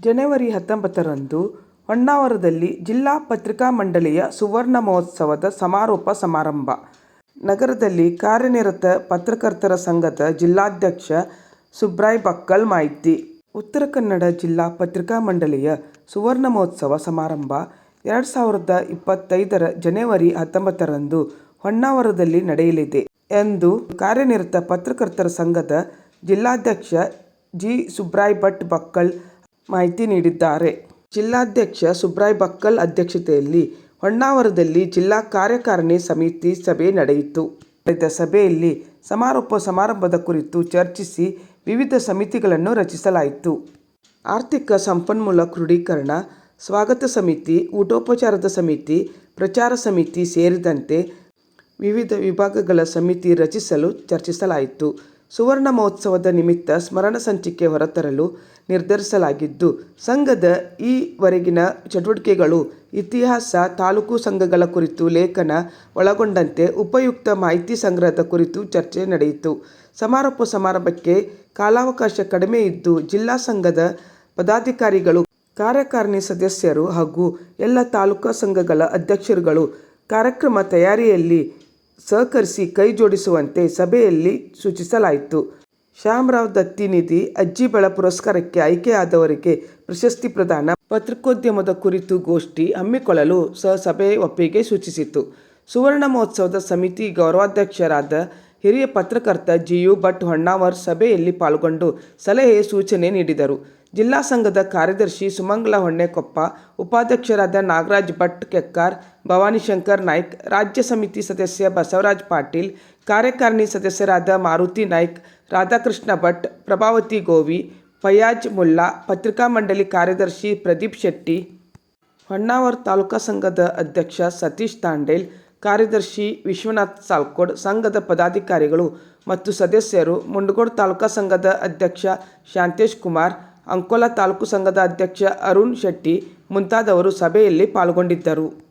ಜನವರಿ ಹತ್ತೊಂಬತ್ತರಂದು ಹೊನ್ನಾವರದಲ್ಲಿ ಜಿಲ್ಲಾ ಪತ್ರಿಕಾ ಮಂಡಳಿಯ ಸುವರ್ಣ ಮಹೋತ್ಸವದ ಸಮಾರೋಪ ಸಮಾರಂಭ. ನಗರದಲ್ಲಿ ಕಾರ್ಯನಿರತ ಪತ್ರಕರ್ತರ ಸಂಘದ ಜಿಲ್ಲಾಧ್ಯಕ್ಷ ಸುಬ್ರಾಯ್ ಬಕ್ಕಲ್ ಮಾಹಿತಿ. ಉತ್ತರ ಕನ್ನಡ ಜಿಲ್ಲಾ ಪತ್ರಿಕಾ ಮಂಡಳಿಯ ಸುವರ್ಣ ಮಹೋತ್ಸವ ಸಮಾರಂಭ ಎರಡು ಸಾವಿರದ ಇಪ್ಪತ್ತೈದರ ಜನವರಿ ಹತ್ತೊಂಬತ್ತರಂದು ಹೊನ್ನಾವರದಲ್ಲಿ ನಡೆಯಲಿದೆ ಎಂದು ಕಾರ್ಯನಿರತ ಪತ್ರಕರ್ತರ ಸಂಘದ ಜಿಲ್ಲಾಧ್ಯಕ್ಷ ಜಿ. ಸುಬ್ರಾಯ್ ಭಟ್ ಬಕ್ಕಲ್ ಮಾಹಿತಿ ನೀಡಿದ್ದಾರೆ. ಜಿಲ್ಲಾಧ್ಯಕ್ಷ ಸುಬ್ರಾಯ್ ಬಕ್ಕಲ್ ಅಧ್ಯಕ್ಷತೆಯಲ್ಲಿ ಹೊನ್ನಾವರದಲ್ಲಿ ಜಿಲ್ಲಾ ಕಾರ್ಯಕಾರಿಣಿ ಸಮಿತಿ ಸಭೆ ನಡೆಯಿತು. ನಡೆದ ಸಭೆಯಲ್ಲಿ ಸಮಾರೋಪ ಸಮಾರಂಭದ ಕುರಿತು ಚರ್ಚಿಸಿ ವಿವಿಧ ಸಮಿತಿಗಳನ್ನು ರಚಿಸಲಾಯಿತು. ಆರ್ಥಿಕ ಸಂಪನ್ಮೂಲ ಕ್ರೋಢೀಕರಣ, ಸ್ವಾಗತ ಸಮಿತಿ, ಊಟೋಪಚಾರದ ಸಮಿತಿ, ಪ್ರಚಾರ ಸಮಿತಿ ಸೇರಿದಂತೆ ವಿವಿಧ ವಿಭಾಗಗಳ ಸಮಿತಿ ರಚಿಸಲು ಚರ್ಚಿಸಲಾಯಿತು. ಸುವರ್ಣ ಮಹೋತ್ಸವದ ನಿಮಿತ್ತ ಸ್ಮರಣ ಸಂಚಿಕೆ ಹೊರತರಲು ನಿರ್ಧರಿಸಲಾಗಿದ್ದು, ಸಂಘದ ಈವರೆಗಿನ ಚಟುವಟಿಕೆಗಳು, ಇತಿಹಾಸ, ತಾಲೂಕು ಸಂಘಗಳ ಕುರಿತು ಲೇಖನ ಒಳಗೊಂಡಂತೆ ಉಪಯುಕ್ತ ಮಾಹಿತಿ ಸಂಗ್ರಹದ ಕುರಿತು ಚರ್ಚೆ ನಡೆಯಿತು. ಸಮಾರೋಪ ಸಮಾರಂಭಕ್ಕೆ ಕಾಲಾವಕಾಶ ಕಡಿಮೆ ಇದ್ದು, ಜಿಲ್ಲಾ ಸಂಘದ ಪದಾಧಿಕಾರಿಗಳು, ಕಾರ್ಯಕಾರಿಣಿ ಸದಸ್ಯರು ಹಾಗೂ ಎಲ್ಲ ತಾಲೂಕು ಸಂಘಗಳ ಅಧ್ಯಕ್ಷರುಗಳು ಕಾರ್ಯಕ್ರಮ ತಯಾರಿಯಲ್ಲಿ ಸಹಕರಿಸಿ ಕೈ ಜೋಡಿಸುವಂತೆ ಸಭೆಯಲ್ಲಿ ಸೂಚಿಸಲಾಯಿತು. ಶ್ಯಾಮರಾವ್ ದತ್ತಿ ನಿಧಿ ಅಜ್ಜಿಬೆಳ ಪುರಸ್ಕಾರಕ್ಕೆ ಆಯ್ಕೆಯಾದವರಿಗೆ ಪ್ರಶಸ್ತಿ ಪ್ರದಾನ, ಪತ್ರಿಕೋದ್ಯಮದ ಕುರಿತು ಗೋಷ್ಠಿ ಹಮ್ಮಿಕೊಳ್ಳಲು ಸಹ ಸಭೆ ಒಪ್ಪಿಗೆ ಸೂಚಿಸಿತು. ಸುವರ್ಣ ಮಹೋತ್ಸವದ ಸಮಿತಿ ಗೌರವಾಧ್ಯಕ್ಷರಾದ ಹಿರಿಯ ಪತ್ರಕರ್ತ ಜಿ. ಯು. ಭಟ್ ಹೊನ್ನಾವರ ಸಭೆಯಲ್ಲಿ ಪಾಲ್ಗೊಂಡು ಸಲಹೆ, ಸೂಚನೆ ನೀಡಿದರು. ಜಿಲ್ಲಾ ಸಂಘದ ಕಾರ್ಯದರ್ಶಿ ಸುಮಂಗಲ ಹೊನ್ನೆಕೊಪ್ಪ, ಉಪಾಧ್ಯಕ್ಷರಾದ ನಾಗರಾಜ್ ಭಟ್ ಕೆಕ್ಕಾರ್ ಭವಾನಿಶಂಕರ್ ನಾಯ್ಕ್ ರಾಜ್ಯ ಸಮಿತಿ ಸದಸ್ಯ ಬಸವರಾಜ್ ಪಾಟೀಲ್ ಕಾರ್ಯಕಾರಿಣಿ ಸದಸ್ಯರಾದ ಮಾರುತಿ ನಾಯ್ಕ್ ರಾಧಾಕೃಷ್ಣ ಭಟ್, ಪ್ರಭಾವತಿ ಗೋವಿ, ಫಯಾಜ್ ಮುಲ್ಲಾ, ಪತ್ರಿಕಾ ಮಂಡಳಿ ಕಾರ್ಯದರ್ಶಿ ಪ್ರದೀಪ್ ಶೆಟ್ಟಿ, ಹೊನ್ನಾವರ ತಾಲೂಕಾ ಸಂಘದ ಅಧ್ಯಕ್ಷ ಸತೀಶ್ ತಾಂಡೇಲ, ಕಾರ್ಯದರ್ಶಿ ವಿಶ್ವನಾಥ್ ಸಾಲ್ಕೋಡ್ ಸಂಘದ ಪದಾಧಿಕಾರಿಗಳು ಮತ್ತು ಸದಸ್ಯರು, ಮುಂಡಗೋಡ ತಾಲೂಕಾ ಸಂಘದ ಅಧ್ಯಕ್ಷ ಶಾಂತೇಶ್ ಕುಮಾರ್ ಅಂಕೋಲಾ ತಾಲೂಕು ಸಂಘದ ಅಧ್ಯಕ್ಷ ಅರುಣ್ ಶೆಟ್ಟಿ ಮುಂತಾದವರು ಸಭೆಯಲ್ಲಿ ಪಾಲ್ಗೊಂಡಿದ್ದರು.